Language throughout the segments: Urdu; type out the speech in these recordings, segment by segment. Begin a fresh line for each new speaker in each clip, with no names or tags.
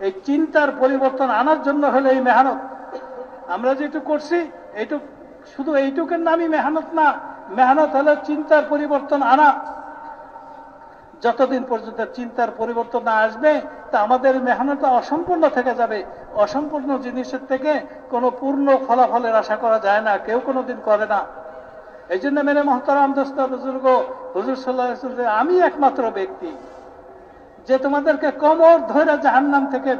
এই চিন্তার পরিবর্তন আনার জন্য হলো এই মেহনত। আমরা যেটু করছি, এইটু শুধু এইটুকের নামই মেহনত না, মেহনত হলো চিন্তার পরিবর্তন আনা। যতদিন পর্যন্ত চিন্তার পরিবর্তন না আসবে, তা আমাদের মেহনত অসম্পূর্ণ থেকে যাবে। অসম্পূর্ণ জিনিসের থেকে কোনো পূর্ণ ফলাফলের আশা করা যায় না, কেউ কোনো দিন করে না। এই জন্য মেরে মহতারাম দোস্ত, বুজুর্গ, হুজুর সাল্লাহ আমি একমাত্র ব্যক্তি। যে তোমাদেরকে কোমর ধরে জাহান্নাম থেকে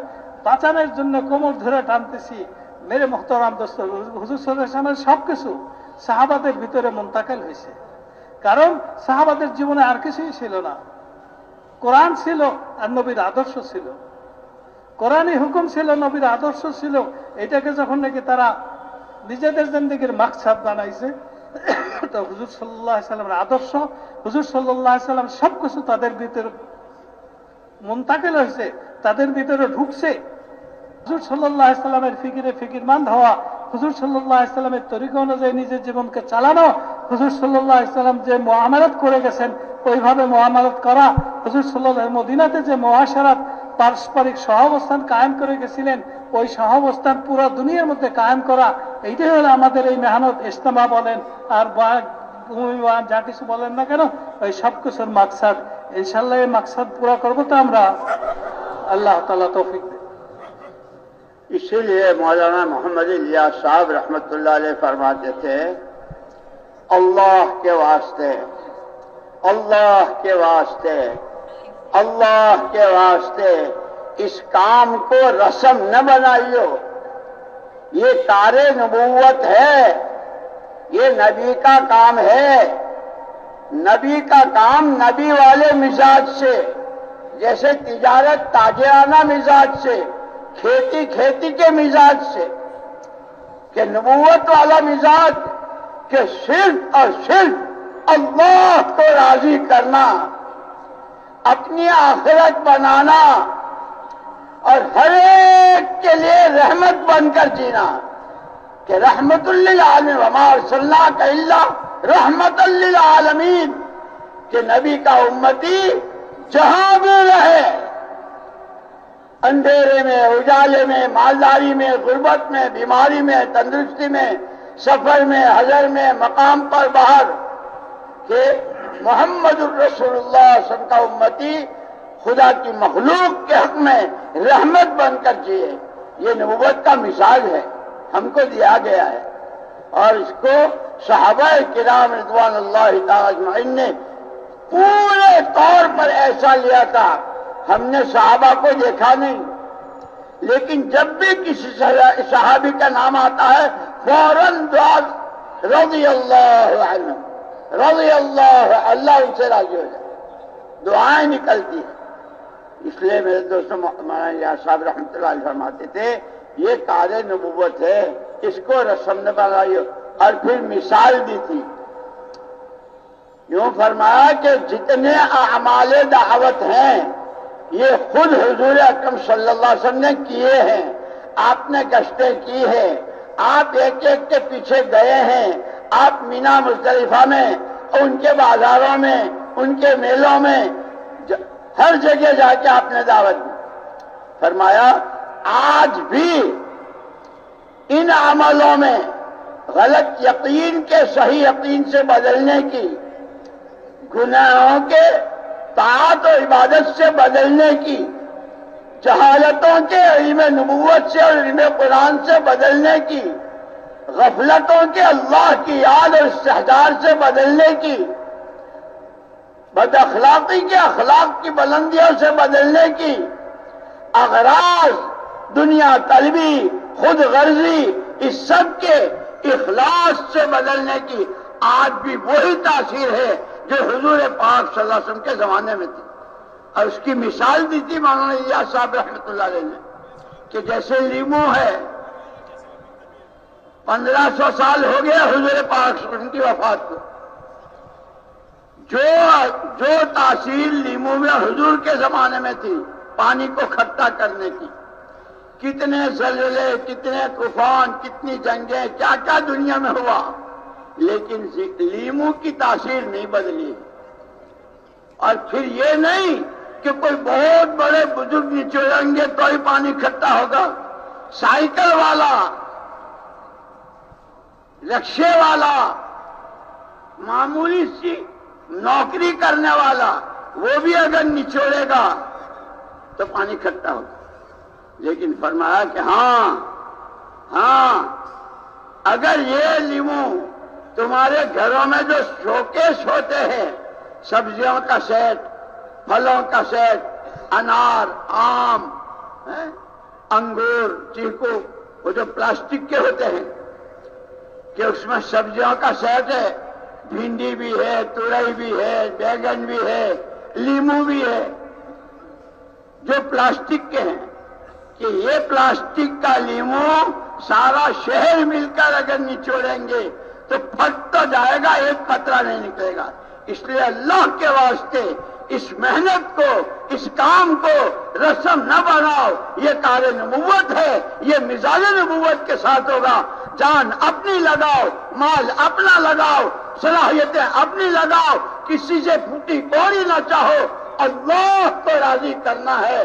বাঁচানোর জন্য কোমর ধরে টানতেছি, মেরে মহতরাম দোস্ত, হুজুর সবকিছু সাহাবাদের ভিতরে মন্তাকেল হয়েছে। কারণ সাহাবাদের জীবনে আর কিছুই ছিল না। কোরআন ছিল আর নবীর আদর্শ ছিল। কোরআনই হুকুম ছিল, নবীর আদর্শ ছিল। এটাকে যখন নাকি তারা নিজেদের জিন্দগির মাকসাদ বানাইছে, তো হুজুর সাল্লাহ সাল্লামের আদর্শ, হুজুর সাল্লাহ সাল্লাম সবকিছু তাদের ভিতরে মন্তাকেল হয়েছে, তাদের ভিতরে ঢুকছে। হুজুর সাল্লাহ ইসলামের ফিকিরে ফিকির মান হওয়া, হুজুর সাল্লাহ ইসলামের তরিকা অনুযায়ী নিজের জীবনকে চালানো, হুজুর সাল্লাহ ইসলাম যে মহামারত করে গেছেন, ওইভাবে মহামারত করা, হুজুর সাল্লাহ মদিনাতে যে মহাসারাত পারস্পরিক সহাবস্থান কায়েম করে গেছিলেন, ওই সহাবস্থান পুরো দুনিয়ার মধ্যে কায়েম করা, এইটাই হলো আমাদের এই মেহনত ইস্তেমা বলেন, আর ভূমিবান যা কিছু বলেন না কেন, ওই সব কিছুর মাকসাদ। انشاءاللہ یہ مقصد پورا کرو تو ہمارا اللہ تعالیٰ توفیق دے۔
اسی لیے مولانا محمد الیا صاحب رحمۃ اللہ علیہ فرماتے تھے، اللہ کے واسطے، اللہ کے واسطے، اللہ کے واسطے اس کام کو رسم نہ بنائیو۔ یہ تارے نبوت ہے، یہ نبی کا کام ہے۔ نبی کا کام نبی والے مزاج سے، جیسے تجارت تاجرانہ مزاج سے، کھیتی کھیتی کے مزاج سے، کہ نبوت والا مزاج، کہ صرف اور صرف اللہ کو راضی کرنا، اپنی آخرت بنانا، اور ہر ایک کے لیے رحمت بن کر جینا، کہ رحمت اللہ عالم ہمار اللہ کا اللہ رحمت للعالمین کہ نبی کا امتی جہاں بھی رہے، اندھیرے میں، اجالے میں، مالداری میں، غربت میں، بیماری میں، تندرستی میں، سفر میں حضر میں، مقام پر باہر کہ محمد الرسول اللہ وسلم کا امتی خدا کی مخلوق کے حق میں رحمت بن کر جیے۔ یہ نبوت کا مثال ہے۔ ہم کو دیا گیا ہے۔ اور اس کو صحابہ کرام رضوان اللہ تعالی نے پورے طور پر ایسا لیا تھا۔ ہم نے صحابہ کو دیکھا نہیں۔ لیکن جب بھی کسی صحابی کا نام آتا ہے، فوراً دعا رضی اللہ عنہ، رضی اللہ اللہ ان سے راضی ہو جائے دعائیں نکلتی ہیں۔ اس لیے میرے دوستوں مولانا صاحب رحمۃ اللہ علیہ فرماتے تھے یہ کار نبوت ہے، اس کو رسم نے بنائی اور پھر مثال دی تھی۔ یوں فرمایا کہ جتنے اعمال دعوت ہیں، یہ خود حضور اکرم صلی اللہ علیہ وسلم نے کیے ہیں۔ آپ نے گشتیں کی ہیں، آپ ایک ایک کے پیچھے گئے ہیں۔ آپ مینا مصطلفہ میں، ان کے بازاروں میں، ان کے میلوں میں ہر جگہ جا کے آپ نے دعوت دی۔ فرمایا آج بھی ان عملوں میں غلط یقین کے صحیح یقین سے بدلنے کی، گناہوں کے طاعت و عبادت سے بدلنے کی، جہالتوں کے علم نبوت سے اور علم قرآن سے بدلنے کی، غفلتوں کے اللہ کی یاد اور استحدار سے بدلنے کی، بد اخلاقی کے اخلاق کی بلندیوں سے بدلنے کی، اغراض دنیا طلبی، خود غرضی، اس سب کے اخلاص سے بدلنے کی آج بھی وہی تاثیر ہے جو حضور پاک صلی اللہ علیہ وسلم کے زمانے میں تھی۔ اور اس کی مثال دی تھی مولانا صاحب رحمۃ اللہ علیہ نے کہ جیسے لیمو ہے، پندرہ سو سال ہو گیا حضور پاک صلی اللہ علیہ وسلم کی وفات کو۔ جو جو تاثیر لیمو میں حضور کے زمانے میں تھی، پانی کو کھٹا کرنے کی۔ کتنے زلزلے، کتنے طوفان، کتنی جنگیں، کیا کیا دنیا میں ہوا؟ لیکن لیمو کی تاثیر نہیں بدلی۔ اور پھر یہ نہیں کہ کوئی بہت بڑے بزرگ نیچے جائیں گے تو ہی پانی کھٹا ہوگا۔ سائیکل والا، رکشے والا، معمولی سی نوکری کرنے والا، وہ بھی اگر نچوڑے گا تو پانی کھٹا ہوگا۔ لیکن فرمایا کہ ہاں ہاں اگر یہ لیمو تمہارے گھروں میں جو شوکیس ہوتے ہیں، سبزیوں کا سیٹ، پھلوں کا سیٹ، انار، آم انگور، چیکو، وہ جو پلاسٹک کے ہوتے ہیں، کہ اس میں سبزیوں کا سیٹ ہے، بھنڈی بھی ہے، تورئی بھی ہے، بیگن بھی ہے، لیمو بھی ہے، جو پلاسٹک کے ہیں۔ کہ یہ پلاسٹک کا لیمو سارا شہر مل کر اگر نچوڑیں گے تو پھٹ تو جائے گا، ایک خطرہ نہیں نکلے گا۔ اس لیے اللہ کے واسطے اس محنت کو، اس کام کو رسم نہ بناؤ۔ یہ کار نبوت ہے، یہ مزاج نبوت کے ساتھ ہوگا۔ جان اپنی لگاؤ، مال اپنا لگاؤ، صلاحیتیں اپنی لگاؤ۔ کسی سے پھوٹی کوڑی نہ چاہو، اللہ کو راضی کرنا ہے۔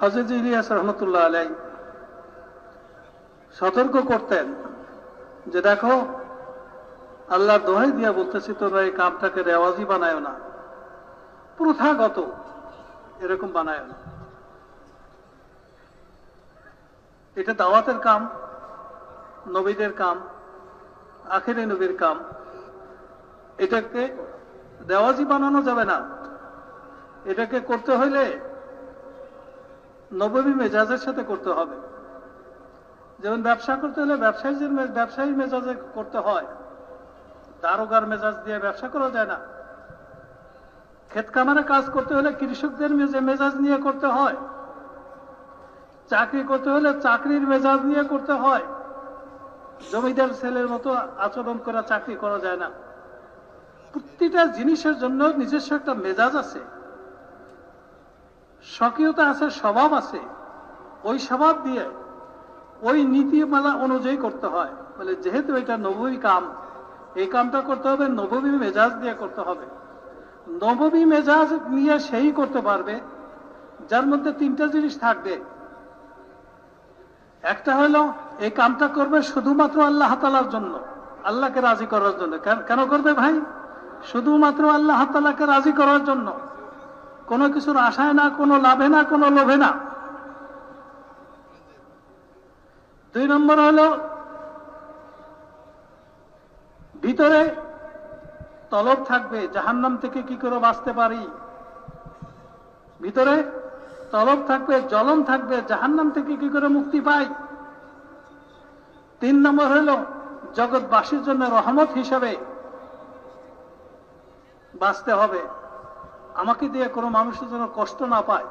হজরত ইলিয়াস রহমতুল্লাহ আলাই, সতর্ক করতেন যে দেখো, আল্লাহর দোহাই দিয়া বলতেছি, তোমরা এই কাপটাকে রেওয়াজি বানায় না। প্রথাগত এরকম বানায় না। এটা দাওয়াতের কাম, নবীদের কাম, আখেরে নবীর কাম। এটাকে দেওয়াজি বানানো যাবে না। এটাকে করতে হইলে নবমী মেজাজের সাথে করতে হবে। যেমন ব্যবসা করতে হলে ব্যবসায়ীদের ব্যবসায়ী মেজাজে করতে হয়। দারোগার মেজাজ দিয়ে ব্যবসা করা যায় না। ক্ষেত কামারে কাজ করতে হলে কৃষকদের মেজে- মেজাজ নিয়ে করতে হয়। চাকরি করতে হলে চাকরির মেজাজ নিয়ে করতে হয়। জমিদার ছেলের মতো আচরণ করা চাকরি করা যায় না। প্রতিটা জিনিসের জন্য নিজস্ব একটা মেজাজ আছে। স্বকীয়তা আছে, স্বভাব আছে। ওই স্বভাব দিয়ে ওই নীতিমালা অনুযায়ী করতে হয়। বলে যেহেতু এটা নবমী কাম, এই কামটা করতে হবে নবমী মেজাজ দিয়ে করতে হবে। নবমী মেজাজ নিয়ে সেই করতে পারবে, যার মধ্যে তিনটা জিনিস থাকবে। একটা হলো, এই কামটা করবে শুধুমাত্র আল্লাহ তালার জন্য, আল্লাহকে রাজি করার জন্য। কেন- কেন করবে ভাই? শুধুমাত্র আল্লাহ তালাকে রাজি করার জন্য। কোনো কিছুর আশায় না, কোনো লাভে না, কোনো লোভে না। দুই নম্বর হলো, ভিতরে তলব থাকবে, জাহান্নাম থেকে কি করে বাঁচতে পারি? ভিতরে তলব থাকবে, জ্বলন থাকবে, জাহান্নাম থেকে কি করে মুক্তি পাই? তিন নম্বর হলো, জগৎবাসীর জন্য রহমত হিসাবে বাঁচতে হবে। আমাকে দিয়ে কোনো মানুষের যেন কষ্ট না পায়।